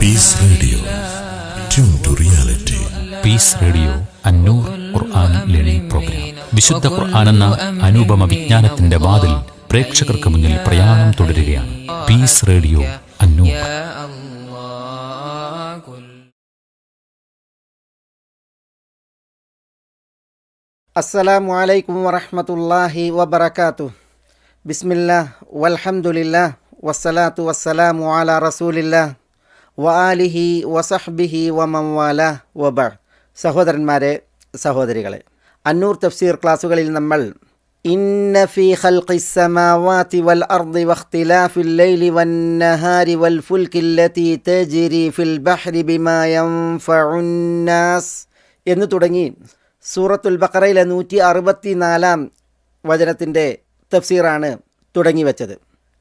Peace radio tune to reality peace radio Annoor Quran learning programme വിശുദ്ധ ഖുർആനെന്ന അനുപമ വിജ്ഞാനത്തിന്റെ വാതിൽ പ്രേക്ഷകർക്ക് മുന്നിൽ പ്രയാണം തുടരുകയാണ്. Peace radio Annoor. അസ്സലാമു അലൈക്കും വറഹമത്തല്ലാഹി വബർക്കാത്തു ബിസ്മില്ലാ വൽഹമുല്ല വസ്സലാത്തു വസ്സലാമു അല റസൂലില്ലാ والحمد لله والصلاة والسلام على رسول الله وآله وصحبه ومن والاه وبعد സഹോദരന്മാരെ സഹോദരികളെ അന്നൂർ തഫ്സീർ ക്ലാസ്സുകളിൽ നമ്മൾ ഇന്ന ഫീ ഖൽഖി السماوات والأرض واختلاف الليل والنهار والفلك التي تجري في البحر بما ينفع الناس എന്ന് തുടങ്ങി സൂറത്തുൽ ബക്കറയിലെ നൂറ്റി അറുപത്തി നാലാം വചനത്തിൻ്റെ തഫ്സീറാണ് തുടങ്ങി വെച്ചത്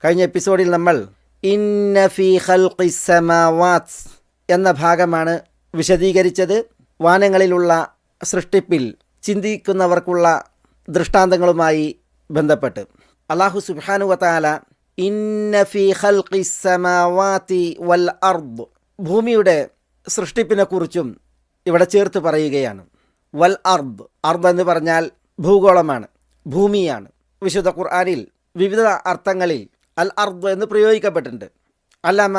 കഴിഞ്ഞ എപ്പിസോഡിൽ നമ്മൾ ഇന്ന ഫീ ഖൽഖി സമാവാത്ത് എന്ന ഭാഗമാണ് വിശദീകരിച്ചത്. വാനങ്ങളിലുള്ള സൃഷ്ടിപ്പിൽ ചിന്തിക്കുന്നവർക്കുള്ള ദൃഷ്ടാന്തങ്ങളുമായി ബന്ധപ്പെട്ട്. അള്ളാഹു ഇന്ന ഫീ ഖൽഖി സമാവാതി വൽ അർദ് ഭൂമിയുടെ സൃഷ്ടിപ്പിനെക്കുറിച്ചും ഇവിടെ ചേർത്ത് പറയുകയാണ്. വൽ അർദ് അർദ് എന്ന് പറഞ്ഞാൽ ഭൂഗോളമാണ് ഭൂമിയാണ്. വിശുദ്ധ ഖുർആനിൽ വിവിധ അർത്ഥങ്ങളിൽ അൽ അർദ് എന്ന് പ്രയോഗിക്കപ്പെട്ടിട്ടുണ്ട്. അല്ലാമ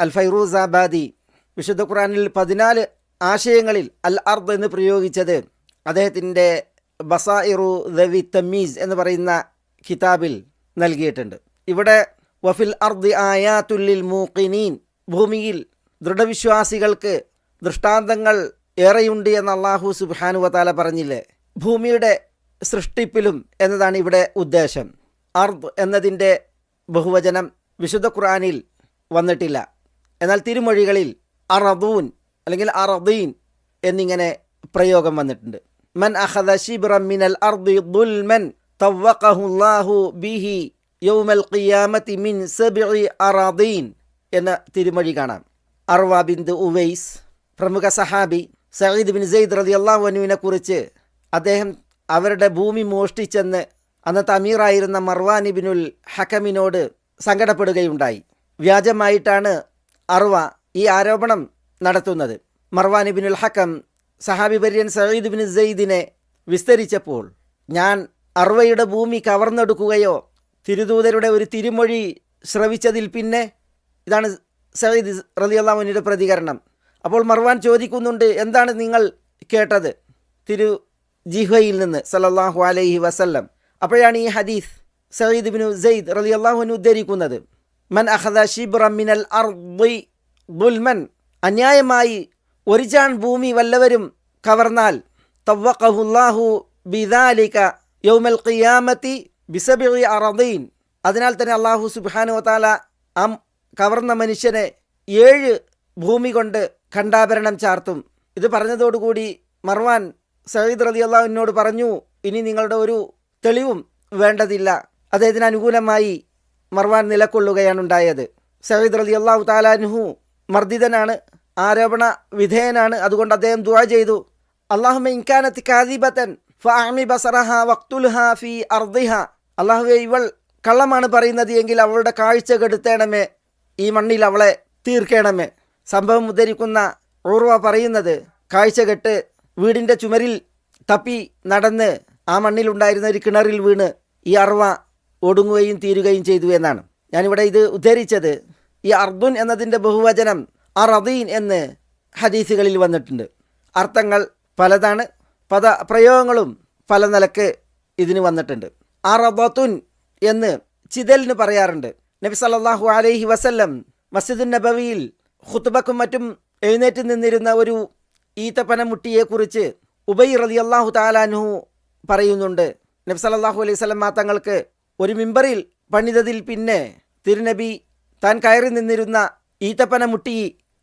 അൽ ഫൈറൂസാബാദി വിശുദ്ധ ഖുറാനിൽ പതിനാല് ആശയങ്ങളിൽ അൽ അർദ് എന്ന് പ്രയോഗിച്ചത് അദ്ദേഹത്തിന്റെ ബസായിറു ദവി തമീസ് എന്ന് പറയുന്ന കിതാബിൽ നൽകിയിട്ടുണ്ട്. ഇവിടെ വഫിൽ അർദ് ആയാത്തുല്ലിൽ മൂക്കിനീൻ ഭൂമിയിൽ ദൃഢവിശ്വാസികൾക്ക് ദൃഷ്ടാന്തങ്ങൾ ഏറെയുണ്ട് എന്ന് അള്ളാഹു സുബാനു വതാല പറഞ്ഞില്ലേ? ഭൂമിയുടെ സൃഷ്ടിപ്പിലും എന്നതാണ് ഇവിടെ ഉദ്ദേശം. അർദ് എന്നതിന്റെ ബഹുവചനം വിശുദ്ധ ഖുർആനിൽ വന്നിട്ടില്ല. എന്നാൽ തിരുമൊഴികളിൽ അറദൂൻ അല്ലെങ്കിൽ അറദീൻ എന്നിങ്ങനെ പ്രയോഗം വന്നിട്ടുണ്ട്. മൻ അഹദ ശിബ്റൻ മിനൽ അർദി ദുൽമൻ തവ്വഖഹുല്ലാഹു ബിഹി യൗമൽ ഖിയാമത്തി മിൻ സബ്ഇ അറദീൻ എന്ന തിരുമൊഴി കാണാം. അർവ ബിന്ദ് ഉവൈസ് പ്രമുഖ സഹാബി സയ്യിദ് ബിൻ സെയ്ദ് റതി അള്ളാഹുനുവിനെ കുറിച്ച് അദ്ദേഹം അവരുടെ ഭൂമി മോഷ്ടിച്ചെന്ന് അന്നത്തെ അമീറായിരുന്ന മർവാൻ ഇബിനുൽ ഹക്കമിനോട് സങ്കടപ്പെടുകയുണ്ടായി. വ്യാജമായിട്ടാണ് അറുവ ഈ ആരോപണം നടത്തുന്നത്. മർവാൻ ഇബിനുൽ ഹക്കം സഹാബി പര്യൻ സയ്യിദ് ബിൻ സെയ്ദിനെ വിസ്തരിച്ചപ്പോൾ ഞാൻ അർവയുടെ ഭൂമി കവർന്നെടുക്കുകയോ തിരുദൂതരുടെ ഒരു തിരുമൊഴി ശ്രവിച്ചതിൽ പിന്നെ ഇതാണ് സയ്യിദ് റലി അള്ളാഹുവിന്റെ പ്രതികരണം. അപ്പോൾ മർവാൻ ചോദിക്കുന്നുണ്ട് എന്താണ് നിങ്ങൾ കേട്ടത്? തിരു ജിഹയിൽ നിന്ന് സലല്ലാഹു അലൈഹി വസല്ലം. അപ്പോഴാണ് ഈ ഹദീസ് സയ്യിദ് ബിനു സെയ്ദ് റലി അള്ളാഹുവിന് ഉദ്ധരിക്കുന്നത്. മൻ അഹദ ഷിബ്റ മിനൽ ദുൽമൻ. അന്യായമായി ഒരു ചാൺ ഭൂമി വല്ലവരും കവർന്നാൽ തവ്വഖഹുല്ലാഹു ബിദാലിക യൗമൽ ഖിയാമത്തി ബിസബി അറദീൻ. അതിനാൽ തന്നെ അള്ളാഹു സുബാനു വതാല ആ കവർന്ന മനുഷ്യനെ ഏഴ് ഭൂമി കൊണ്ട് ഖണ്ഡാഭരണം ചാർത്തും. ഇത് പറഞ്ഞതോടുകൂടി മർവാൻ സയ്യിദ് റലി അള്ളാഹുവിനോട് പറഞ്ഞു ഇനി നിങ്ങളുടെ ഒരു തെളിവും വേണ്ടതില്ല. അദ്ദേഹത്തിന് അനുകൂലമായി മർവാൻ നിലകൊള്ളുകയാണ് ഉണ്ടായത് സഹീദ് റലി അള്ളാഹു താലാനുഹു മർദ്ദിതനാണ് ആരോപണ വിധേയനാണ്. അതുകൊണ്ട് അദ്ദേഹം ദുവാ ചെയ്തു. അള്ളാഹുമ ഇൻകാനത്ത് കാദിബത്തൻ ഫാമി ബസറഹ വക്തുൽഹ ഫി അർദിഹ. അള്ളാഹുവെ ഇവൾ കള്ളമാണ് പറയുന്നത് എങ്കിൽ അവളുടെ കാഴ്ച കെടുത്തേണമേ ഈ മണ്ണിൽ അവളെ തീർക്കണമേ. സംഭവം ഉദ്ധരിക്കുന്ന ഓർവ പറയുന്നത് കാഴ്ച കെട്ട് വീടിന്റെ ചുമരിൽ തപ്പി നടന്ന് ആ മണ്ണിലുണ്ടായിരുന്ന ഒരു കിണറിൽ വീണ് ഈ അർവ ഒടുങ്ങുകയും തീരുകയും ചെയ്തു എന്നാണ്. ഞാനിവിടെ ഇത് ഉദ്ധരിച്ചത് ഈ അർദുൻ എന്നതിന്റെ ബഹുവചനം അറദീൻ എന്ന് ഹദീസുകളിൽ വന്നിട്ടുണ്ട്. അർത്ഥങ്ങൾ പലതാണ് പദ പ്രയോഗങ്ങളും പല നിലയ്ക്ക് ഇതിന് വന്നിട്ടുണ്ട്. അറബത്തുൻ എന്ന് ചിതലിന് പറയാറുണ്ട്. നബി സല്ലാഹു അലൈഹി വസല്ലം മസ്ജിദുൻ നബവിയിൽ ഹുത്തുബക്കും മറ്റും എഴുന്നേറ്റ് നിന്നിരുന്ന ഒരു ഈത്തപ്പന മുട്ടിയെക്കുറിച്ച് ഉബൈ അള്ളാഹു താലാനുഹു പറയുന്നുണ്ട്. നബി സല്ലല്ലാഹു അലൈഹി വസല്ലം തങ്ങൾക്ക് ഒരു മിമ്പറിൽ പണിതതിൽ പിന്നെ തിരുനബി താൻ കയറി നിന്നിരുന്ന ഈത്തപ്പന മുട്ടി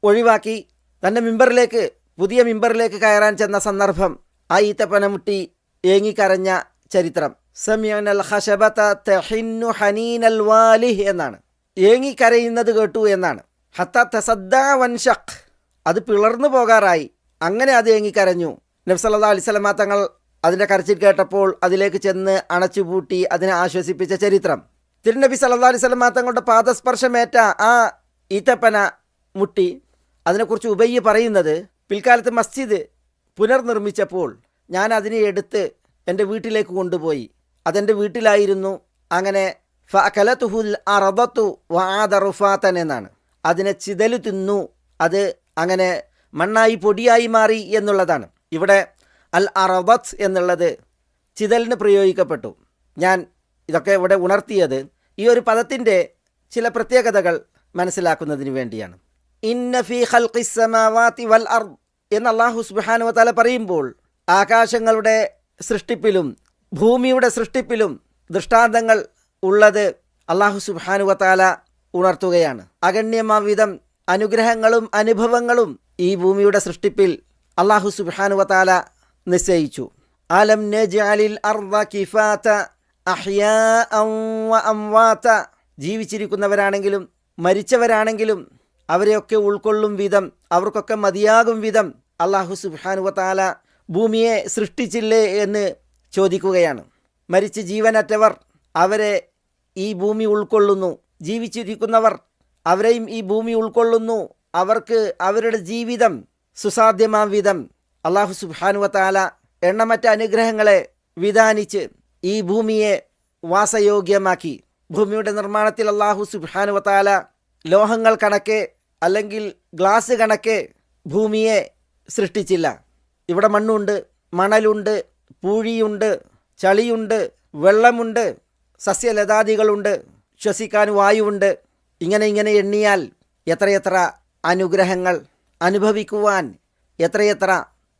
ഒഴിവാക്കി തന്റെ മിമ്പറിലേക്ക് പുതിയ മിമ്പറിലേക്ക് കയറാൻ ചെന്ന സന്ദർഭം ആ ഈത്തപ്പന മുട്ടി ഏങ്ങിക്കരഞ്ഞ ചരിത്രം. സമീനൽ ഹഷബത തെഹിന്നു ഹനീനൽ വാലിഹ് എന്നാണ്. ഏങ്ങിക്കരയുന്നത് കേട്ടു എന്നാണ്. ഹത്ത തസദ്ദ അത് പിളർന്നു പോകാറായി. അങ്ങനെ അത് ഏങ്ങിക്കരഞ്ഞു. നബ്സല്ലാ അലിസ്ലമാ തങ്ങൾ അതിന്റെ കരച്ചിൽ കേട്ടപ്പോൾ അതിലേക്ക് ചെന്ന് അണച്ചുപൂട്ടി അതിനെ ആശ്വസിപ്പിച്ച ചരിത്രം. തിരുനബി സല്ലാ അലൈഹി സ്വലമ തങ്ങളുടെ പാദസ്പർശമേറ്റ ആ ഈത്തപ്പന മുട്ടി അതിനെക്കുറിച്ച് ഉബയ്യ പറയുന്നത് പിൽക്കാലത്ത് മസ്ജിദ് പുനർനിർമ്മിച്ചപ്പോൾ ഞാൻ അതിനെ എടുത്ത് എന്റെ വീട്ടിലേക്ക് കൊണ്ടുപോയി. അതെന്റെ വീട്ടിലായിരുന്നു. അങ്ങനെ ഫലത്തുഹുൽ അറബത്തു വാദ റുഫാത്തൻ എന്നാണ്. അതിനെ ചിതലു തിന്നു. അത് അങ്ങനെ മണ്ണായി പൊടിയായി മാറി എന്നുള്ളതാണ്. ഇവിടെ അൽ അറബത്ത് എന്നുള്ളത് ചിതലിന് പ്രയോഗിക്കപ്പെട്ടു. ഞാൻ ഇതൊക്കെ ഇവിടെ ഉണർത്തിയത് ഈ ഒരു പദത്തിന്റെ ചില പ്രത്യേകതകൾ മനസ്സിലാക്കുന്നതിന് വേണ്ടിയാണ്. ഇന്ന ഫി ഖൽഖിസ് സമാവാതി വൽ അർദ് എന്ന് അള്ളാഹു സുബാനുവ തല പറയുമ്പോൾ ആകാശങ്ങളുടെ സൃഷ്ടിപ്പിലും ഭൂമിയുടെ സൃഷ്ടിപ്പിലും ദൃഷ്ടാന്തങ്ങൾ ഉള്ളത് അള്ളാഹു സുബാനുവ വ തആല ഉണർത്തുകയാണ്. അഗണ്യമാവിധം അനുഗ്രഹങ്ങളും അനുഭവങ്ങളും ഈ ഭൂമിയുടെ സൃഷ്ടിപ്പിൽ അള്ളാഹു സുബാനുവ വ തആല നിശ്ചയിച്ചു. അലം നജ്അലിൽ അർദ വ ജീവിച്ചിരിക്കുന്നവരാണെങ്കിലും മരിച്ചവരാണെങ്കിലും അവരെയൊക്കെ ഉൾക്കൊള്ളും വിധം അവർക്കൊക്കെ മതിയാകും വിധം അള്ളാഹു സുബാനുവത്താല ഭൂമിയെ സൃഷ്ടിച്ചില്ലേ എന്ന് ചോദിക്കുകയാണ്. മരിച്ച് ജീവനറ്റവർ അവരെ ഈ ഭൂമി ഉൾക്കൊള്ളുന്നു. ജീവിച്ചിരിക്കുന്നവർ അവരെയും ഈ ഭൂമി ഉൾക്കൊള്ളുന്നു. അവർക്ക് അവരുടെ ജീവിതം സുസാധ്യമാം വിധം അള്ളാഹു സുബാനുവത്താല എണ്ണമറ്റ അനുഗ്രഹങ്ങളെ വിധാനിച്ച് ഈ ഭൂമിയെ വാസയോഗ്യമാക്കി. ഭൂമിയുടെ നിർമ്മാണത്തിൽ അള്ളാഹു സുബാനുവത്താല ലോഹങ്ങൾ കണക്കെ അല്ലെങ്കിൽ ഗ്ലാസ് കണക്കെ ഭൂമിയെ സൃഷ്ടിച്ചില്ല. ഇവിടെ മണ്ണുണ്ട് മണലുണ്ട് പൂഴിയുണ്ട് ചളിയുണ്ട് വെള്ളമുണ്ട് സസ്യലതാദികളുണ്ട് ശ്വസിക്കാൻ വായുവുണ്ട്. ഇങ്ങനെ ഇങ്ങനെ എണ്ണിയാൽ എത്രയെത്ര അനുഗ്രഹങ്ങൾ അനുഭവിക്കുവാൻ എത്രയെത്ര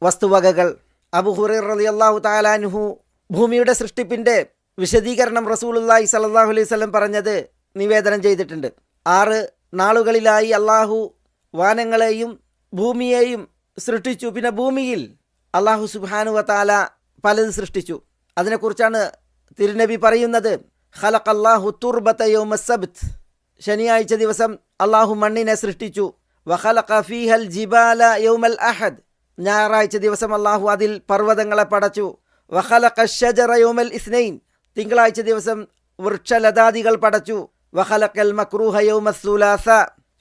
വസ്തുവകകൾ. അബുഹുറ റലി അള്ളാഹു താലാൻഹു ഭൂമിയുടെ സൃഷ്ടിപ്പിന്റെ വിശദീകരണം റസൂലുള്ളാഹി സ്വല്ലല്ലാഹു അലൈഹി സ്വലം പറഞ്ഞത് നിവേദനം ചെയ്തിട്ടുണ്ട്. ആറ് നാളുകളിലായി അള്ളാഹു വാനങ്ങളെയും ഭൂമിയെയും സൃഷ്ടിച്ചു. പിന്നെ ഭൂമിയിൽ അള്ളാഹു സുബാനു വതാല പലത് സൃഷ്ടിച്ചു. അതിനെക്കുറിച്ചാണ് തിരുനബി പറയുന്നത് ഹലഖ് അള്ളാഹു തുർബത്ത യൗമ സബ്ത്. ശനിയാഴ്ച ദിവസം അള്ളാഹു മണ്ണിനെ സൃഷ്ടിച്ചു. വഖലഖ ഫീഹൽ ജിബാല യൗമൽ അഹദ്. ഞായറാഴ്ച ദിവസം അള്ളാഹു അതിൽ പർവതങ്ങളെ പടച്ചു. വഹല ഷജറ യൗമൽ ഇസ്നൈൻ. തിങ്കളാഴ്ച ദിവസം വൃക്ഷലതാദികൾ പടച്ചു. വഹലക്കൽ മക്രൂഹ യൗമ സുലാസ.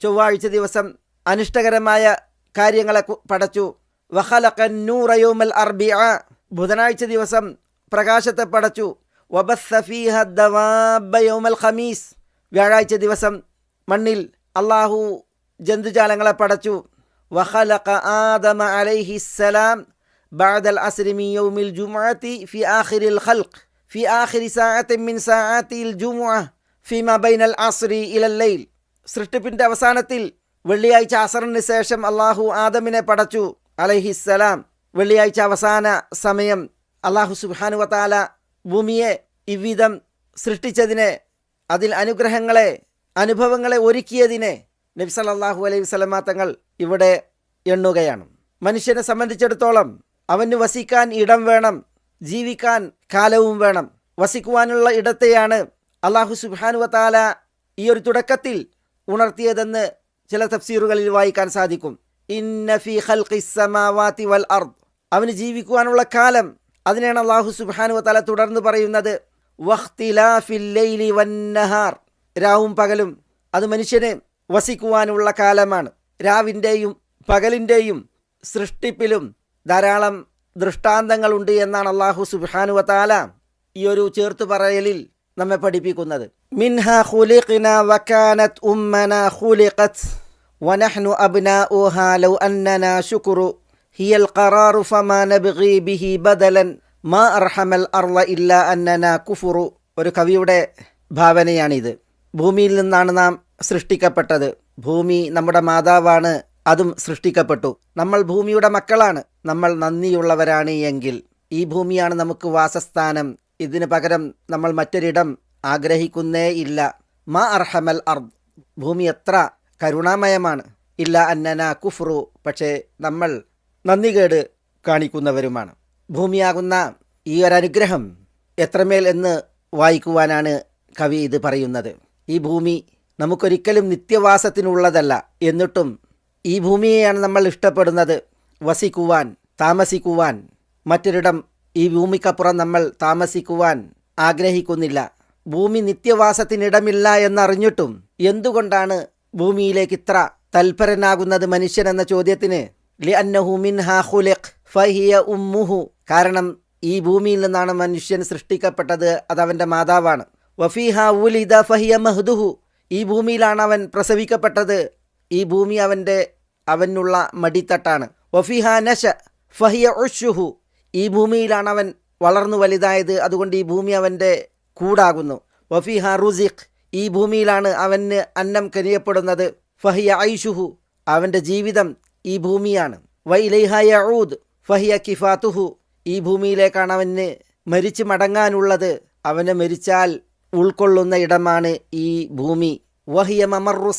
ചൊവ്വാഴ്ച ദിവസം അനിഷ്ടകരമായ കാര്യങ്ങളെ പടച്ചു. വഹലക്കൻ നൂറയോമൽ ആ ബുധനാഴ്ച ദിവസം പ്രകാശത്തെ പടച്ചു. വബസ്സ ഫീഹ ദവാബ യൗമൽ ഖമീസ്. വ്യാഴാഴ്ച ദിവസം മണ്ണിൽ അള്ളാഹു ജന്തുജാലങ്ങളെ പടച്ചു. وخلق آدم عليه السلام بعد العصر من يوم الجمعة في آخر الخلق في آخر ساعة من ساعات الجمعة فيما بين العصر إلى الليل സൃഷ്ടിപ്പിന്റെ അവസാനത്തിൽ വെള്ളിയാഴ്ച അസറിന് ശേഷം അള്ളാഹു ആദമിനെ പടച്ചു അലഹിസ്സലാം വെള്ളിയാഴ്ച അവസാന സമയം അള്ളാഹു സുബാനു വത്താല ഭൂമിയെ ഇവ്വിധം സൃഷ്ടിച്ചതിനെ അതിൽ അനുഗ്രഹങ്ങളെ അനുഭവങ്ങളെ ഒരുക്കിയതിനെ നബി സല്ലല്ലാഹു അലൈഹി വസല്ലമ തങ്ങൾ ഇവിടെ എണ്ണുകയാണ്. മനുഷ്യനെ സംബന്ധിച്ചിടത്തോളം അവന് വസിക്കാൻ ഇടം വേണം ജീവിക്കാൻ കാലവും വേണം. വസിക്കുവാനുള്ള ഇടത്തെയാണ് അള്ളാഹു സുബാനുവത്താല ഈ ഒരു തുടക്കത്തിൽ ഉണർത്തിയതെന്ന് ചില തഫ്സീറുകളിൽ വായിക്കാൻ സാധിക്കും. വൽ അർദ്. അവന് ജീവിക്കുവാനുള്ള കാലം അതിനെയാണ് അള്ളാഹു സുബാനുവത്താല തുടർന്ന് പറയുന്നത്. വഖ്തിലാഫിൽ ലൈലി വന്നഹാർ രാവും പകലും അത് മനുഷ്യന് വസിക്കുവാനുള്ള കാലമാണ് രാവിൻ്റെയും പകലിൻ്റെയും സൃഷ്ടിപ്പിലും ധാരാളം ദൃഷ്ടാന്തങ്ങളുണ്ട് എന്നാണ് അള്ളാഹു സുബ്ഹാനു വതാല ഈ ഒരു ചേർത്ത് പറയലിൽ നമ്മെ പഠിപ്പിക്കുന്നത് മിൻഹ ഖുലിഖ്ന വകാനത് ഉമ്മന ഖുലിഖത് ونحن أبناؤها لو أننا شكر هي القرار فما نبغي به بدلا ما أرحم الأرض إلا أننا كفر ഒരു കവിയുടെ ഭാവനയാണിത് ഭൂമിയിൽ നിന്നാണ് നാം സൃഷ്ടിക്കപ്പെട്ടത്. ഭൂമി നമ്മുടെ മാതാവാണ് അതും സൃഷ്ടിക്കപ്പെട്ടു. നമ്മൾ ഭൂമിയുടെ മക്കളാണ്. നമ്മൾ നന്ദിയുള്ളവരാണ് എങ്കിൽ. ഈ ഭൂമിയാണ് നമുക്ക് വാസസ്ഥാനം. ഇതിനു പകരം നമ്മൾ മറ്റൊരിടം ആഗ്രഹിക്കുന്നേ ഇല്ല. മാ അർഹമൽ അർദ്. ഭൂമി എത്ര കരുണാമയമാണ്. ഇല്ല അന്നന കുഫ്രു. പക്ഷേ നമ്മൾ നന്ദികേട് കാണിക്കുന്നവരുമാണ്. ഭൂമിയാകുന്ന ഈ ഒരനുഗ്രഹം എത്രമേൽ എന്ന് വായിക്കുവാനാണ് കവി ഇത് പറയുന്നത്. ഈ ഭൂമി നമുക്കൊരിക്കലും നിത്യവാസത്തിനുള്ളതല്ല. എന്നിട്ടും ഈ ഭൂമിയെയാണ് നമ്മൾ ഇഷ്ടപ്പെടുന്നത്. വസിക്കുവാൻ താമസിക്കുവാൻ. മറ്റൊരിടം ഈ ഭൂമിക്കപ്പുറം നമ്മൾ താമസിക്കുവാൻ ആഗ്രഹിക്കുന്നില്ല. ഭൂമി നിത്യവാസത്തിനിടമില്ല എന്നറിഞ്ഞിട്ടും എന്തുകൊണ്ടാണ് ഭൂമിയിലേക്ക് ഇത്ര തൽപരനാകുന്നത് മനുഷ്യൻ എന്ന ചോദ്യത്തിന്? ഉമ്മുഹു. കാരണം ഈ ഭൂമിയിൽ നിന്നാണ് മനുഷ്യൻ സൃഷ്ടിക്കപ്പെട്ടത് അത് അവന്റെ മാതാവാണ്. വഫീഹ ഉലിദ ഫഹിയ മഹ്ദുഹു. ഈ ഭൂമിയിലാണ് അവൻ പ്രസവിക്കപ്പെട്ടത്. ഈ ഭൂമി അവന്റെ അവനുള്ള മടിത്തട്ടാണ്. വഫിഹ നശ ഫഹിയ ഉഷുഹു ഈ ഭൂമിയിലാണ് അവൻ വളർന്നു വലുതായത്. അതുകൊണ്ട് ഈ ഭൂമി അവന്റെ കൂടാകുന്നു. വഫിഹ റുസിഖ് ഈ ഭൂമിയിലാണ് അവന് അന്നം കനിയപ്പെടുന്നത് ഫഹിയ ഐഷുഹു അവന്റെ ജീവിതം ഈ ഭൂമിയാണ്. വൈലൈഹ യഊദ് ഫഹിയ കിഫാത്തുഹു. ഈ ഭൂമിയിലേക്കാണ് അവന് മരിച്ചു മടങ്ങാനുള്ളത്. അവനെ മരിച്ചാൽ ഉൾക്കൊള്ളുന്ന ഇടമാണ് ഈ ഭൂമി. വഹിയ മമറു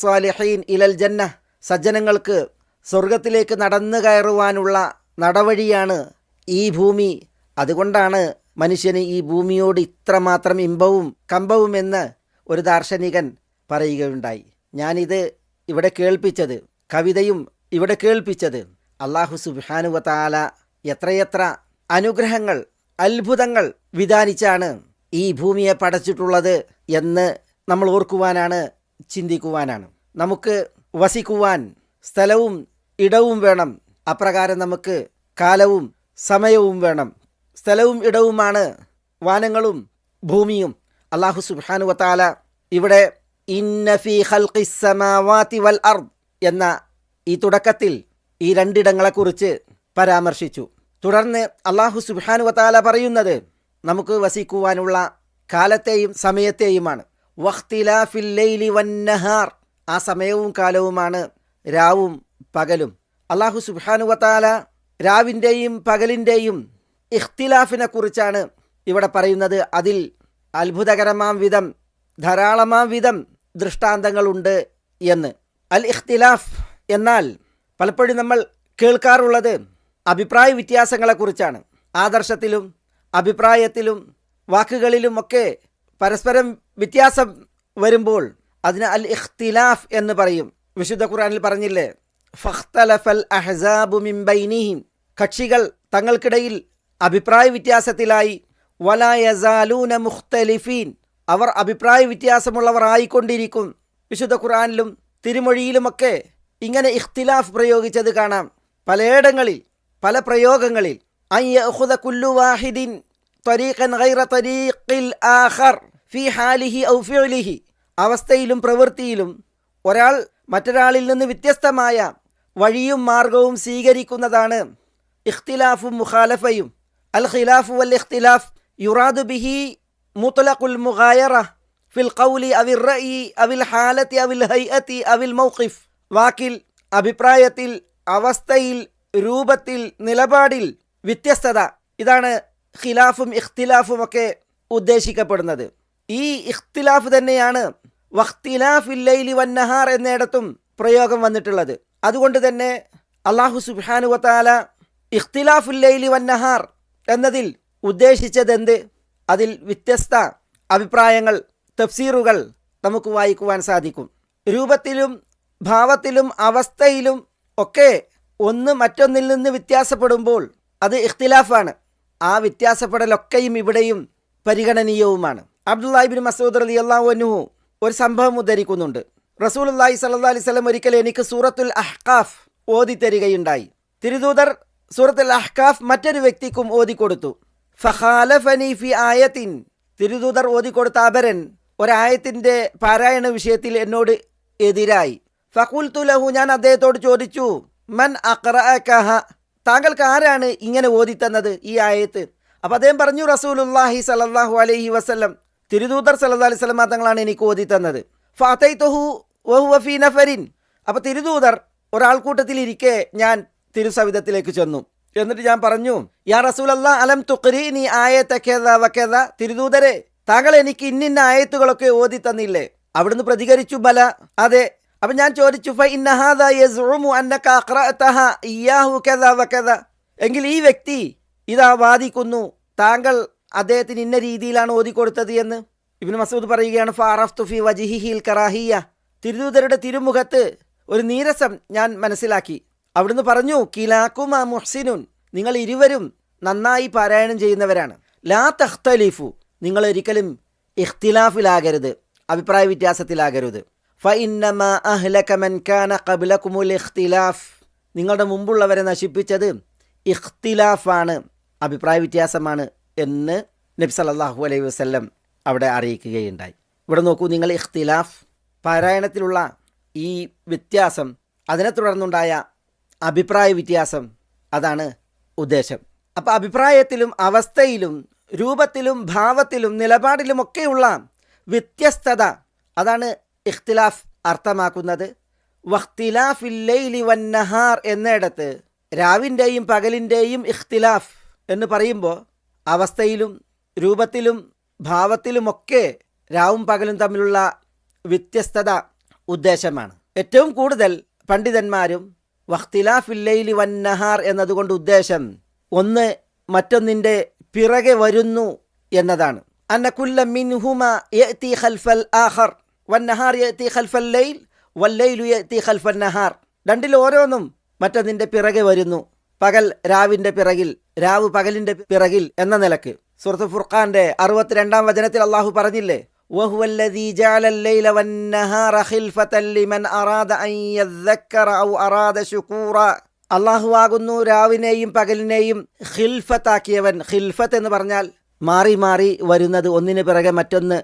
ഇലൽ ജന്ന സജ്ജനങ്ങൾക്ക് സ്വർഗത്തിലേക്ക് നടന്നു കയറുവാനുള്ള നടവഴിയാണ് ഈ ഭൂമി. അതുകൊണ്ടാണ് മനുഷ്യന് ഈ ഭൂമിയോട് ഇത്രമാത്രം ഇമ്പവും കമ്പവും എന്ന് ഒരു ദാർശനികൻ പറയുകയുണ്ടായി. ഞാനിത് ഇവിടെ കേൾപ്പിച്ചത് കവിതയും ഇവിടെ കേൾപ്പിച്ചത്. അള്ളാഹു സുബാനുവ താല എത്രയെത്ര അനുഗ്രഹങ്ങൾ അത്ഭുതങ്ങൾ വിധാനിച്ചാണ് ഈ ഭൂമിയെ പടച്ചിട്ടുള്ളത് എന്ന് നമ്മൾ ഓർക്കുവാനാണ് ചിന്തിക്കുവാനാണ്. നമുക്ക് വസിക്കുവാൻ സ്ഥലവും ഇടവും വേണം. അപ്രകാരം നമുക്ക് കാലവും സമയവും വേണം. സ്ഥലവും ഇടവുമാണ് വാനങ്ങളും ഭൂമിയും. അള്ളാഹു സുബാനു വത്താല ഇവിടെ വൽ അർദ് എന്ന ഈ തുടക്കത്തിൽ ഈ രണ്ടിടങ്ങളെക്കുറിച്ച് പരാമർശിച്ചു. തുടർന്ന് അള്ളാഹു സുബാനു വത്താല പറയുന്നത് നമുക്ക് വസിക്കുവാനുള്ള കാലത്തെയും സമയത്തെയുമാണ്. വഖ്തിലാഫിൽ ലൈലി വന്നഹാർ. ആ സമയവും കാലവുമാണ് രാവും പകലും. അള്ളാഹു സുഹാനുവത്താല രാവിന്റെയും പകലിന്റെയും ഇഖ്തിലാഫിനെ കുറിച്ചാണ് ഇവിടെ പറയുന്നത്. അതിൽ അത്ഭുതകരമാം വിധം ധാരാളമാം വിധം ദൃഷ്ടാന്തങ്ങളുണ്ട് എന്ന്. അൽ ഇഖ്തിലാഫ് എന്നാൽ പലപ്പോഴും നമ്മൾ കേൾക്കാറുള്ളത് അഭിപ്രായ വ്യത്യാസങ്ങളെക്കുറിച്ചാണ് ആദർശത്തിലും അഭിപ്രായത്തിലും വാക്കുകളിലുമൊക്കെ പരസ്പരം വ്യത്യാസം വരുമ്പോൾ അതിന് അൽ ഇഖ്തിലാഫ് എന്ന് പറയും. വിശുദ്ധ ഖുർആനിൽ പറഞ്ഞില്ലേ ഫഖ്തലഫൽ അഹ്സാബു മിൻ ബൈനിഹിം. കക്ഷികൾ തങ്ങൾക്കിടയിൽ അഭിപ്രായ വ്യത്യാസത്തിലായി. വലാ യസാലൂന മുഖ്തലിഫീൻ. അവർ അഭിപ്രായ വ്യത്യാസമുള്ളവർ ആയിക്കൊണ്ടിരിക്കും. വിശുദ്ധ ഖുർആനിലും തിരുമൊഴിയിലുമൊക്കെ ഇങ്ങനെ ഇഖ്തിലാഫ് പ്രയോഗിച്ചത് കാണാം. പലയിടങ്ങളിൽ പല പ്രയോഗങ്ങളിൽ അവസ്ഥയിലും പ്രവൃത്തിയിലും ഒരാൾ മറ്റൊരാളിൽ നിന്ന് വ്യത്യസ്തമായ വഴിയും മാർഗവും സ്വീകരിക്കുന്നതാണ് ഇഖ്തിലാഫും മുഖാലഫയും. അൽ ഖിലാഫു വൽ ഇഖ്തിലാഫ് യുറാദു ബിഹി മുത്തലഖുൽ മുഖായറ ഫിൽ ഖൗലി അവിൽ റഈ അവിൽ ഹാലത്തി അവിൽ ഹൈഅത്തി അവിൽ മൗഖിഫ്. വാക്കിൽ അഭിപ്രായത്തിൽ അവസ്ഥയിൽ രൂപത്തിൽ നിലപാടിൽ വ്യത്യസ്തത. ഇതാണ് ഖിലാഫും ഇഖ്തിലാഫും ഒക്കെ ഉദ്ദേശിക്കപ്പെടുന്നത്. ഈ ഇഖ്തിലാഫ് തന്നെയാണ് വഖ്തിലാഫില്ലൈലി വന്നഹാർ എന്നിടത്തും പ്രയോഗം വന്നിട്ടുള്ളത്. അതുകൊണ്ട് തന്നെ അള്ളാഹു സുബാനുവത്താല ഇഖ്തിലാഫുല്ലൈലി വന്നഹാർ എന്നതിൽ ഉദ്ദേശിച്ചതെന്ത്? അതിൽ വ്യത്യസ്ത അഭിപ്രായങ്ങൾ തഫ്സീറുകൾ നമുക്ക് വായിക്കുവാൻ സാധിക്കും. രൂപത്തിലും ഭാവത്തിലും അവസ്ഥയിലും ഒക്കെ ഒന്ന് മറ്റൊന്നിൽ നിന്ന് വ്യത്യാസപ്പെടുമ്പോൾ അത് ഇഖ്തിലാഫാണ്. ആ വ്യത്യാസപ്പെടലൊക്കെയും ഇവിടെയും പരിഗണനീയവുമാണ്. അബ്ദുല്ലാഹിബിൻ മസൂദ് അലി അള്ളാഹു ഒരു സംഭവം ഉദ്ധരിക്കുന്നുണ്ട്. റസൂൽ അള്ളാഹി സല്ലാ അലൈഹി ഒരിക്കൽ എനിക്ക് സൂറത്തുൽ അഹ്കാഫ് ഓതി തരികയുണ്ടായി. തിരുദൂതർ സൂറത്തുൽ അഹ്കാഫ് മറ്റൊരു വ്യക്തിക്കും ഓതിക്കൊടുത്തു ഫഹാലഫനി ഫി ആയത്തിൻ. തിരുദൂതർ ഓതിക്കൊടുത്ത അപരൻ ഒരായത്തിന്റെ പാരായണ വിഷയത്തിൽ എന്നോട് എതിരായി. ഫഖുൽ തുലഹു ഞാൻ അദ്ദേഹത്തോട് ചോദിച്ചു മൻ അക്രഹ താങ്കൾക്ക് ആരാണ് ഇങ്ങനെ ഓതിത്തന്നത് ഈ ആയത്ത്? അപ്പോൾ അദ്ദേഹം പറഞ്ഞു റസൂലുല്ലാഹി സലല്ലാഹു അലൈഹി വസ്ലം തിരുദൂതർ സല്ലാ അലൈഹി സ്വലം തങ്ങളാണ് എനിക്ക് ഓതിത്തന്നത്. തൊഹു വഹുവ വഫീ നഫരിൻ. അപ്പോൾ തിരുദൂതർ ഒരാൾക്കൂട്ടത്തിൽ ഇരിക്കെ ഞാൻ തിരുസവിധത്തിലേക്ക് ചെന്നു. എന്നിട്ട് ഞാൻ പറഞ്ഞു യാ റസൂൽ അല്ലാ അലം തുക്രി നീ ആയത്തക്കേത തിരുദൂതരെ താങ്കൾ എനിക്ക് ഇന്നിന്ന ആയത്തുകളൊക്കെ ഓതി തന്നില്ലേ അവിടുന്ന് പ്രതികരിച്ചു ബല. അതെ അപ്പം ഞാൻ ചോദിച്ചു യസ്ഉമു അന്നക ഇയാഹു എങ്കിൽ ഈ വ്യക്തി ഇതാ വാദിക്കുന്നു താങ്കൾ അദ്ദേഹത്തിന് ഇന്ന രീതിയിലാണ് ഓതിക്കൊടുത്തത് എന്ന്? ഇബ്നു മസൂദ് പറയുകയാണ് ഫാറഫ് തുഫി വജിഹിഹിൽ കറാഹിയ തിരുദൂതരുടെ തിരുമുഖത്ത് ഒരു നീരസം ഞാൻ മനസ്സിലാക്കി. അവിടുന്ന് പറഞ്ഞു കിലാക്കുമ മുഹ്സിനുൻ. നിങ്ങൾ ഇരുവരും നന്നായി പാരായണം ചെയ്യുന്നവരാണ്. ലാ തഖ്തലിഫു നിങ്ങൾ ഒരിക്കലും ഇഖ്തിലാഫിലാകരുത് അഭിപ്രായ വ്യത്യാസത്തിലാകരുത്. ഫഇന്നമ അഹ്ലക മൻ കാന കബിലക്കുമുൽ ഇഖ്തിലാഫ്. നിങ്ങളുടെ മുമ്പുള്ളവരെ നശിപ്പിച്ചത് ഇഖ്തിലാഫാണ് അഭിപ്രായ വ്യത്യാസമാണ് എന്ന് നബി സല്ലല്ലാഹു അലൈഹി വസല്ലം അവിടെ അറിയിക്കുകയുണ്ടായി. ഇവിടെ നോക്കൂ നിങ്ങൾ ഇഖ്തിലാഫ് പാരായണത്തിലുള്ള ഈ വ്യത്യാസം അതിനെ തുടർന്നുണ്ടായ അഭിപ്രായ വ്യത്യാസം അതാണ് ഉദ്ദേശം. അപ്പോൾ അഭിപ്രായത്തിലും അവസ്ഥയിലും രൂപത്തിലും ഭാവത്തിലും നിലപാടിലുമൊക്കെയുള്ള വ്യത്യസ്തത അതാണ് ഇഖ്തിലാഫ് അർത്ഥമാക്കുന്നത് വഖ്തിലാഫില്ലൈലി വന്നഹാർ എന്നിടത്ത് രാവിന്റെയും പകലിന്റെയും ഇഖ്തിലാഫ് എന്ന് പറയുമ്പോൾ അവസ്ഥയിലും രൂപത്തിലും ഭാവത്തിലുമൊക്കെ രാവും പകലും തമ്മിലുള്ള വ്യത്യസ്തത ഉദ്ദേശമാണ്. ഏറ്റവും കൂടുതൽ പണ്ഡിതന്മാരും വഖ്തിലാഫില്ലൈലി വന്നഹാർ എന്നതുകൊണ്ട് ഉദ്ദേശം ഒന്ന് മറ്റൊന്നിന്റെ പിറകെ വരുന്നു എന്നതാണ്. അന്നക്കുല്ല മിൻഹുമ ഖൽഫൽ ആഖർ വന്നഹാർ യഅതി ഖൽഫൽ ലൈൽ വല്ലൈലു യഅതി ഖൽഫൻ നഹാർ രണ്ടിൽ ഓരോന്നും മറ്റൊന്നിൻ്റെ പിറകെ വരുന്നു പകൽ രാവിൻ്റെ പിറകിൽ രാവ് പകലിൻ്റെ പിറകിൽ എന്ന നിലക്ക് സുഹൃത്ത് ഫുർഖാന്റെ അറുപത്തിരണ്ടാം വചനത്തിൽ അള്ളാഹു പറഞ്ഞില്ലേ وهو الذي جعل الليل والنهار خلفة لمن أراد أن يذكر أو أراد شكورا അള്ളാഹു ആകുന്നു രാവിനെയും പകലിനെയും ഖിൽഫത്താക്കിയവൻ ഖിൽഫത്ത് എന്ന് പറഞ്ഞാൽ മാറി മാറി വരുന്നത് ഒന്നിന് പിറകെ മറ്റൊന്ന്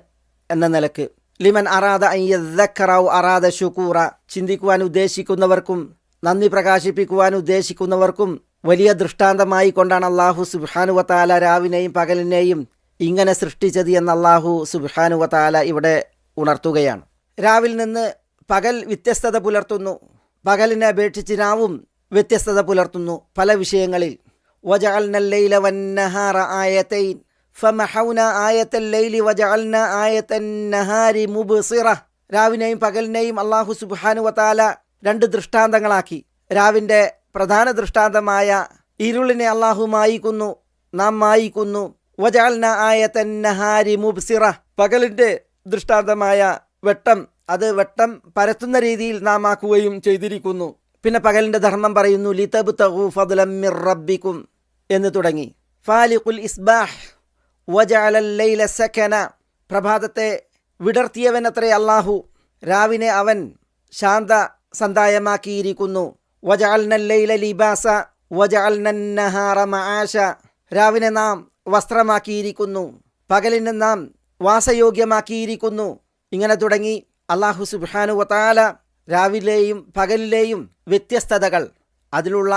എന്ന നിലക്ക് ലിമൻ അറാദ അയ്യക്കറാവ് അറാദ ഷുക്കൂറ ചിന്തിക്കുവാൻ ഉദ്ദേശിക്കുന്നവർക്കും നന്ദി പ്രകാശിപ്പിക്കുവാൻ ഉദ്ദേശിക്കുന്നവർക്കും വലിയ ദൃഷ്ടാന്തമായി കൊണ്ടാണ് അള്ളാഹു സുബാനുവത്താല രാവിനെയും പകലിനെയും ഇങ്ങനെ സൃഷ്ടിച്ചത് എന്ന് അള്ളാഹു സുബാനുവത്താല ഇവിടെ ഉണർത്തുകയാണ്. രാവിൽ നിന്ന് പകൽ വ്യത്യസ്തത പുലർത്തുന്നു. പകലിനെ അപേക്ഷിച്ച് രാവും വ്യത്യസ്തത പുലർത്തുന്നു പല വിഷയങ്ങളിൽ. വജാൽ നല്ലയില വന്നഹാറ ആയതൈൻ. ഫമഹൗന ആയത്തൽ ലൈലി വജഅൽന ആയത്തൻ നഹാരി മുബ്സിറ. രാവിനെയും പകലിനെയും അള്ളാഹു സുബ്ഹാനു വതാല രണ്ട് ദൃഷ്ടാന്തങ്ങളാക്കി. രാവിന്റെ പ്രധാന ദൃഷ്ടാന്തമായ ഇരുളിനെ അള്ളാഹു മായിക്കുന്നു നാം മായിക്കുന്നു. വജാൽന ആയത്തൻ നഹാരി മുബ്സിറ. പകലിന്റെ ദൃഷ്ടാന്തമായ വെട്ടം അത് വെട്ടം പരത്തുന്ന രീതിയിൽ നാം ആക്കുകയും ചെയ്തിരിക്കുന്നു. പിന്നെ പകലിന്റെ ധർമ്മം പറയുന്നു ലിതബ് തഹു ഫദ്ലം റബ്ബിക്കും എന്ന് തുടങ്ങി. ഫാലിഖുൽ ഇസ്ബാഹ്. വജഅലല്ലൈല സക്കന പ്രഭാതത്തെ വിടർത്തിയവനത്രേ അള്ളാഹു രാവിനെ അവൻ ശാന്ത സന്തായമാക്കിയിരിക്കുന്നു. വജഅൽനല്ലൈല ലിബാസ വജഅൽനന്നഹാറ മആശ. രാവിനെ നാം വസ്ത്രമാക്കിയിരിക്കുന്നു. പകലിനെ നാം വാസയോഗ്യമാക്കിയിരിക്കുന്നു. ഇങ്ങനെ തുടങ്ങി അള്ളാഹു സുബാനു വത്താല രാവിലെയും പകലിലെയും വ്യത്യസ്തതകൾ. അതിലുള്ള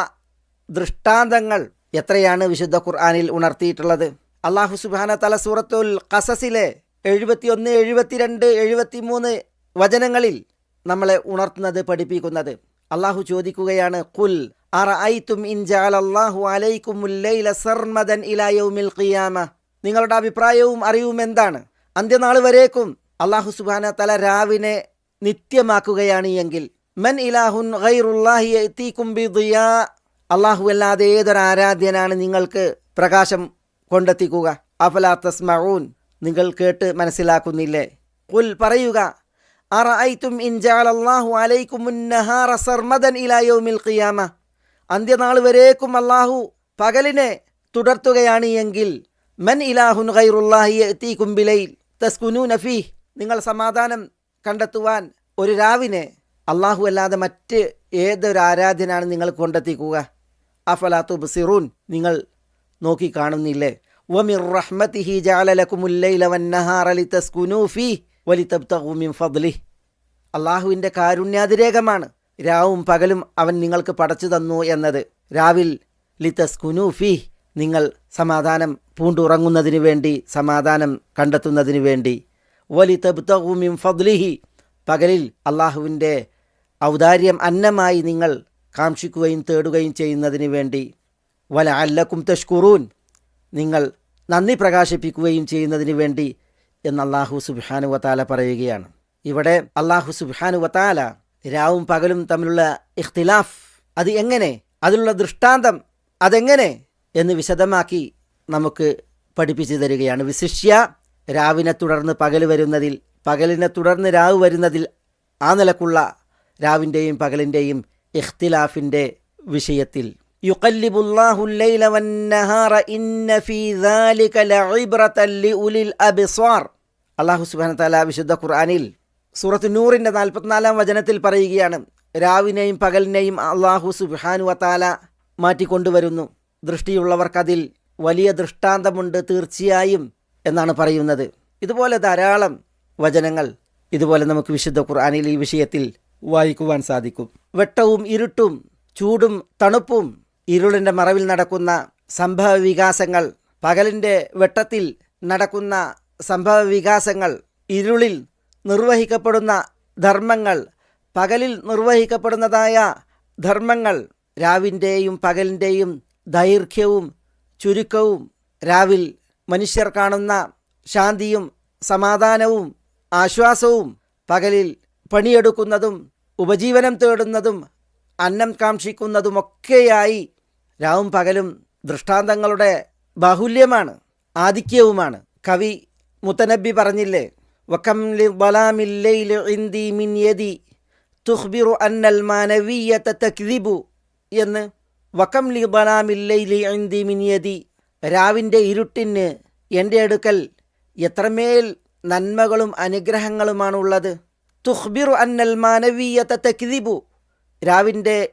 ദൃഷ്ടാന്തങ്ങൾ എത്രയാണ് വിശുദ്ധ ഖുർആാനിൽ ഉണർത്തിയിട്ടുള്ളത്? അള്ളാഹു സുബാന തല സൂറത്തുൽ കസസിലെ എഴുപത്തി ഒന്ന് എഴുപത്തിരണ്ട് എഴുപത്തിമൂന്ന് വചനങ്ങളിൽ നമ്മളെ ഉണർത്തുന്നത് പഠിപ്പിക്കുന്നത്. അള്ളാഹു ചോദിക്കുകയാണ് കുൽ നിങ്ങളുടെ അഭിപ്രായവും അറിവും എന്താണ്? അന്ത്യനാൾ വരേക്കും അള്ളാഹു സുബാന തല രാവിനെ നിത്യമാക്കുകയാണ് എങ്കിൽ മൻ ഇലാഹുൻ അള്ളാഹു അല്ലാതെ ഏതൊരു ആരാധ്യനാണ് നിങ്ങൾക്ക് പ്രകാശം കൊണ്ടെത്തിക്കുക. അഫലാ തസ്മഊൻ. നിങ്ങൾ കേട്ട് മനസ്സിലാക്കുന്നില്ലേ? കുൽ പറയുക അറഅയ്തും ഇൻ നഹാറ സർമദൻ ഇലാ യൗമിൽ ഖിയാമ. അന്ത്യനാൾ വരേക്കും അള്ളാഹു പകലിനെ തുടർത്തുകയാണ് എങ്കിൽ മൻ ഇലാഹുൻ ഗൈറുല്ലാഹി യഅതീകും ബിലൈൽ. തസ്കുനൂന ഫീഹ്. നിങ്ങൾ സമാധാനം കണ്ടെത്തുവാൻ ഒരു രാവിനെ അള്ളാഹു അല്ലാതെ മറ്റ് ഏതൊരു ആരാധ്യനാണ് നിങ്ങൾ കൊണ്ടെത്തിക്കുക? അഫലാത്തു ബസിറൂൻ നിങ്ങൾ നോക്കി കാണുന്നില്ലേ വമിർ റഹ്മത്തിഹി ജാലലക്കുമുല്ലൈല വന്നഹാറ ലിതസ്കുനൂ ഫീ വലിതബ്തഗു മിൻ ഫദ്ലിഹ്. അള്ളാഹുവിന്റെ കാരുണ്യാതിരേകമാണ്. രാവും പകലും അവൻ നിങ്ങൾക്ക് പടച്ചു തന്നു എന്നത്. രാവിൽ ലിതസ്കുനൂ ഫീ നിങ്ങൾ സമാധാനം പൂണ്ടുറങ്ങുന്നതിന് വേണ്ടി സമാധാനം കണ്ടെത്തുന്നതിന് വേണ്ടി. വലിതബ്തഗു മിൻ ഫദ്ലിഹി പകലിൽ അള്ളാഹുവിന്റെ ഔദാര്യം അന്നമായി നിങ്ങൾ കാക്ഷിക്കുകയും തേടുകയും ചെയ്യുന്നതിന് വേണ്ടി. വല അല്ലക്കും തഷ്കുറൂൻ. നിങ്ങൾ നന്ദി പ്രകാശിപ്പിക്കുകയും ചെയ്യുന്നതിന് വേണ്ടി എന്ന് അള്ളാഹു സുബാനു വത്താല പറയുകയാണ്. ഇവിടെ അള്ളാഹു സുബാനു വത്താല രാവും പകലും തമ്മിലുള്ള ഇഖ്തിലാഫ് അത് എങ്ങനെ? അതിനുള്ള ദൃഷ്ടാന്തം അതെങ്ങനെ? എന്ന് വിശദമാക്കി നമുക്ക് പഠിപ്പിച്ചു തരികയാണ്. വിശിഷ്യ രാവിനെ തുടർന്ന് പകൽ വരുന്നതിൽ പകലിനെ തുടർന്ന് രാവ് വരുന്നതിൽ ആ നിലക്കുള്ള രാവിന്റെയും പകലിന്റെയും ഇഖ്തിലാഫിന്റെ വിഷയത്തിൽ യുക്കല്ലിബുല്ലാഹുല്ലൈല والنهار ഇന്ന في ذلك ലഇബ്റതൻ ലിഉലിൽ അബ്സ്വാർ. അല്ലാഹു സുബ്ഹാനഹു തആല വിശുദ്ധ ഖുർആനിൽ സൂറത്ത് നൂറിന്റെ നാൽപ്പത്തിനാലാം വചനത്തിൽ പറയുകയാണ് രാവിനെയും പകലിനെയും അള്ളാഹു സുബാനു വത്താല മാറ്റിക്കൊണ്ടുവരുന്നു. ദൃഷ്ടിയുള്ളവർക്കതിൽ വലിയ ദൃഷ്ടാന്തമുണ്ട് തീർച്ചയായും എന്നാണ് പറയുന്നത്. ഇതുപോലെ ധാരാളം വചനങ്ങൾ ഇതുപോലെ നമുക്ക് വിശുദ്ധ ഖുർആാനിൽ ഈ വിഷയത്തിൽ വായിക്കുവാൻ സാധിക്കും. വെട്ടവും ഇരുട്ടും ചൂടും തണുപ്പും ഇരുളിന്റെ മറവിൽ നടക്കുന്ന സംഭവ വികാസങ്ങൾ പകലിന്റെ വെട്ടത്തിൽ നടക്കുന്ന സംഭവ വികാസങ്ങൾ ഇരുളിൽ നിർവഹിക്കപ്പെടുന്ന ധർമ്മങ്ങൾ പകലിൽ നിർവഹിക്കപ്പെടുന്നതായ ധർമ്മങ്ങൾ രാവിന്റെയും പകലിന്റെയും ദൈർഘ്യവും ചുരുക്കവും രാവിൽ മനുഷ്യർ കാണുന്ന ശാന്തിയും സമാധാനവും ആശ്വാസവും പകലിൽ പണിയെടുക്കുന്നതും ഉപജീവനം തേടുന്നതും അന്നം കാക്ഷിക്കുന്നതുമൊക്കെയായി രാവും പകലും ദൃഷ്ടാന്തങ്ങളുടെ ബാഹുല്യമാണ് ആധിക്യവുമാണ്. കവി മുത്തനബി പറഞ്ഞില്ലേ വക്കം തുഹ്ബിറു അന്നൽ മാനവിയ്യത തക്ദിബു എന്ന്. വക്കം ലി ളലാമിൽ ലൈലി ഇൻദി മിൻ യദി രാവിന്റെ ഇരുട്ടിന് എന്റെ അടുക്കൽ എത്രമേൽ നന്മകളും അനുഗ്രഹങ്ങളുമാണ് ഉള്ളത് തുഹ്ബിറു അന്നൽ മാനവീയത തക്ദിബു രാവിന്റെ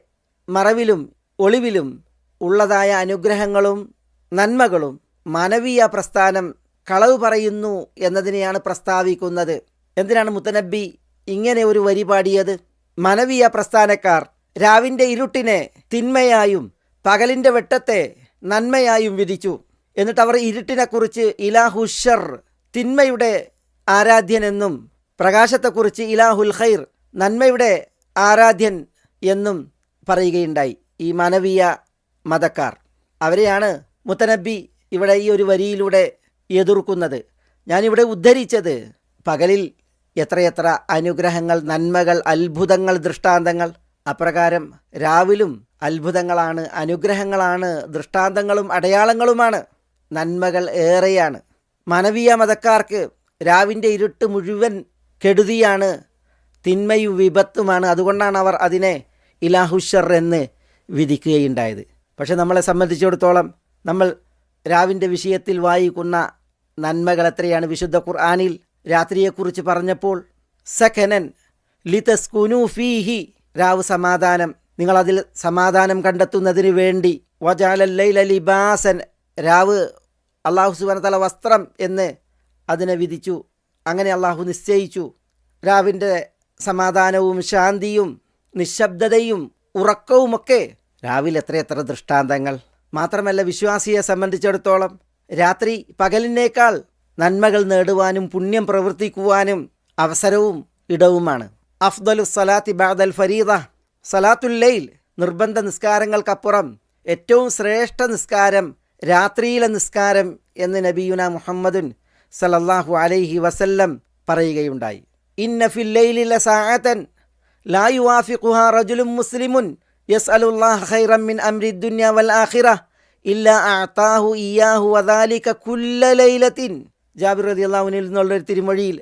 മറവിലും ഒളിവിലും ഉള്ളതായ അനുഗ്രഹങ്ങളും നന്മകളും മാനവീയ പ്രസ്ഥാനം കളവ് പറയുന്നു എന്നതിനെയാണ് പ്രസ്താവിക്കുന്നത്. എന്തിനാണ് മുത്തനബി ഇങ്ങനെ ഒരു വരി പാടിയത്? മാനവീയ പ്രസ്ഥാനക്കാർ രാവിന്റെ ഇരുട്ടിനെ തിന്മയായും പകലിന്റെ വെട്ടത്തെ നന്മയായും വിധിച്ചു. എന്നിട്ട് അവർ ഇരുട്ടിനെക്കുറിച്ച് ഇലാഹുഷർ തിന്മയുടെ ആരാധ്യനെന്നും പ്രകാശത്തെക്കുറിച്ച് ഇലാഹുൽ ഖൈർ നന്മയുടെ ആരാധ്യൻ എന്നും പറയുകയുണ്ടായി. ഈ മാനവീയ മതക്കാർ. അവരെയാണ് മുത്തനബി ഇവിടെ ഈ ഒരു വരിയിലൂടെ എതിർക്കുന്നത്. ഞാനിവിടെ ഉദ്ധരിച്ചത് പകലിൽ എത്രയെത്ര അനുഗ്രഹങ്ങൾ നന്മകൾ അത്ഭുതങ്ങൾ ദൃഷ്ടാന്തങ്ങൾ. അപ്രകാരം രാവിലും അത്ഭുതങ്ങളാണ് അനുഗ്രഹങ്ങളാണ് ദൃഷ്ടാന്തങ്ങളും അടയാളങ്ങളുമാണ് നന്മകൾ ഏറെയാണ്. മാനവീയ മതക്കാർക്ക് രാവിന്റെ ഇരുട്ട് മുഴുവൻ കെടുതിയാണ് തിന്മയും വിപത്തുമാണ്. അതുകൊണ്ടാണ് അവർ അതിനെ ഇലാഹുഷർ എന്ന് വിധിക്കുകയുണ്ടായത്. പക്ഷെ നമ്മളെ സംബന്ധിച്ചിടത്തോളം നമ്മൾ രാവിന്റെ വിഷയത്തിൽ വായിക്കുന്ന നന്മകൾ എത്രയാണ്? വിശുദ്ധ ഖുർആാനിൽ രാത്രിയെക്കുറിച്ച് പറഞ്ഞപ്പോൾ സഖനൻ ലിതസ്കുനു ഫീഹി. രാവ് സമാധാനം. നിങ്ങളതിൽ സമാധാനം കണ്ടെത്തുന്നതിന് വേണ്ടി വജാലല്ലൈല ലിബാസൻ. രാവ് അള്ളാഹു സുബനതല വസ്ത്രം എന്ന് അതിനെ വിധിച്ചു. അങ്ങനെ അള്ളാഹു നിശ്ചയിച്ചു. രാവിന്റെ സമാധാനവും ശാന്തിയും നിശബ്ദതയും ഉറക്കവുമൊക്കെ രാവിലെ എത്രയെത്ര ദൃഷ്ടാന്തങ്ങൾ. മാത്രമല്ല വിശ്വാസിയെ സംബന്ധിച്ചിടത്തോളം രാത്രി പകലിനേക്കാൾ നന്മകൾ നേടുവാനും പുണ്യം പ്രവർത്തിക്കുവാനും അവസരവും ഇടവുമാണ്. അഫ്ദലു സലാത്തി ബാദൽ ഫരീദ. സലാത്തുല്ലയിൽ നിർബന്ധ നിസ്കാരങ്ങൾക്കപ്പുറം ഏറ്റവും ശ്രേഷ്ഠ നിസ്കാരം രാത്രിയിലെ നിസ്കാരം എന്ന് നബിയുന മുഹമ്മദുൻ സലല്ലാഹു അലൈഹി വസല്ലം പറയുകയുണ്ടായി. ഇന്നഫില്ലയിലെ സാഹത്തൻ സാഅത്തൻ ലാ യുവാഫിഖുഹ റജുലുൻ മുസ്ലിമുൻ ദുനിയ വൽ ആഖിറ ജാബിർ തിരുമൊഴിയിൽ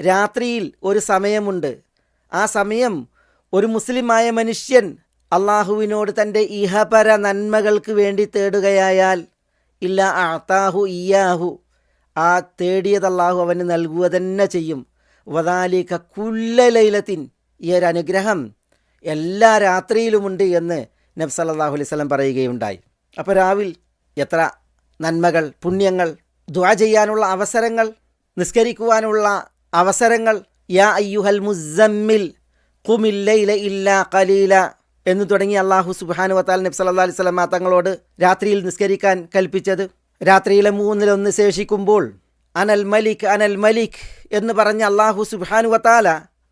രാത്രിയിൽ ഒരു സമയമുണ്ട്. ആ സമയം ഒരു മുസ്ലിമായ മനുഷ്യൻ അള്ളാഹുവിനോട് തന്റെ ഇഹപര നന്മകൾക്ക് വേണ്ടി തേടുകയായാൽ ഇല്ല അത്താഹു ഇയാഹു ആ തേടിയത് അള്ളാഹു അവന് നൽകുക തന്നെ ചെയ്യും. വദാലിക കുല്ല ലൈലത്തിൻ. ഈ ഒരു അനുഗ്രഹം എല്ലാ രാത്രിയിലുമുണ്ട് എന്ന് നബ് സല്ലല്ലാഹു അലൈഹി വസല്ലം പറയുകയുണ്ടായി. അപ്പോൾ രാവിൽ എത്ര നന്മകൾ പുണ്യങ്ങൾ ദ്വാ ചെയ്യാനുള്ള അവസരങ്ങൾ നിസ്കരിക്കുവാനുള്ള അവസരങ്ങൾ യാ അയ്യുഹൽ മുസമ്മിൽ കുമില്ലയില ഇല്ലാ കലീല എന്ന് തുടങ്ങി അള്ളാഹു സുബാനു വത്താൽ നബ്സ് അല്ലാ അലൈഹി സ്വലമ തങ്ങളോട് രാത്രിയിൽ നിസ്കരിക്കാൻ കൽപ്പിച്ചത്. രാത്രിയിലെ മൂന്നിലൊന്ന് ശേഷിക്കുമ്പോൾ അനൽ മലിക് അനൽ മലിക് എന്ന് പറഞ്ഞ അള്ളാഹു സുബാനു വത്താല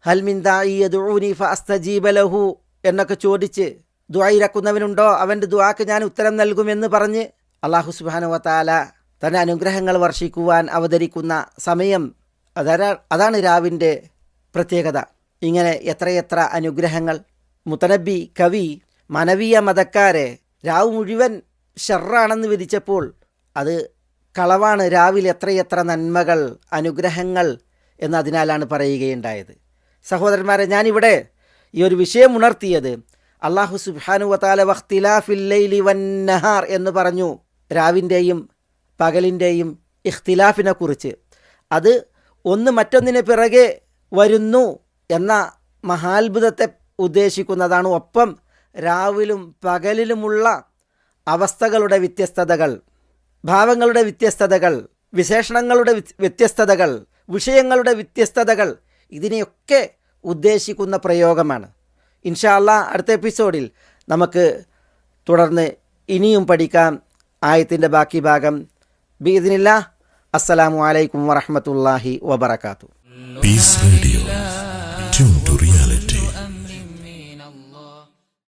ഹൽമിന്ദീബലഹു എന്നൊക്കെ ചോദിച്ച് ദ്വായിരക്കുന്നവനുണ്ടോ അവന്റെ ദുവാക്ക് ഞാൻ ഉത്തരം നൽകുമെന്ന് പറഞ്ഞ് അള്ളാഹു സുബാന വത്താല തന്റെ അനുഗ്രഹങ്ങൾ വർഷിക്കുവാൻ അവതരിക്കുന്ന സമയം അതാ അതാണ് രാവിന്റെ പ്രത്യേകത. ഇങ്ങനെ എത്രയെത്ര അനുഗ്രഹങ്ങൾ. മുത്തനബി കവി മനവീയ മതക്കാരെ രാവ് മുഴുവൻ ഷെറാണെന്ന് വിധിച്ചപ്പോൾ അത് കളവാണ് രാവിലെ എത്രയെത്ര നന്മകൾ അനുഗ്രഹങ്ങൾ എന്നതിനാലാണ് പറയുകയുണ്ടായത്. സഹോദരന്മാരെ ഞാനിവിടെ ഈ ഒരു വിഷയം ഉണർത്തിയത്. അള്ളാഹു സുബാനു വത്താല വഖ്തിലാഫില്ലൈലി വന്നഹാർ എന്ന് പറഞ്ഞു രാവിന്റെയും പകലിന്റെയും ഇഖ്തിലാഫിനെ കുറിച്ച്. അത് ഒന്ന് മറ്റൊന്നിന് പിറകെ വരുന്നു എന്ന മഹാത്ഭുതത്തെ ഉദ്ദേശിക്കുന്നതാണ് ഒപ്പം രാവിലും പകലിലുമുള്ള അവസ്ഥകളുടെ വ്യത്യസ്തതകൾ ഭാവങ്ങളുടെ വ്യത്യസ്തതകൾ വിശേഷണങ്ങളുടെ വ്യ- വ്യത്യസ്തതകൾ വിഷയങ്ങളുടെ വ്യത്യസ്തതകൾ ഇതിനെയൊക്കെ ഉദ്ദേശിക്കുന്ന പ്രയോഗമാണ്. ഇൻഷാല്ല അടുത്ത എപ്പിസോഡിൽ നമുക്ക് തുടർന്ന് ഇനിയും പഠിക്കാം ആയത്തിന്റെ ബാക്കി ഭാഗം. ബീദിനില്ല അസ്സലാമു അലൈക്കും വറഹമത്തല്ലാഹി വബർക്കാത്തു പീസ് reality.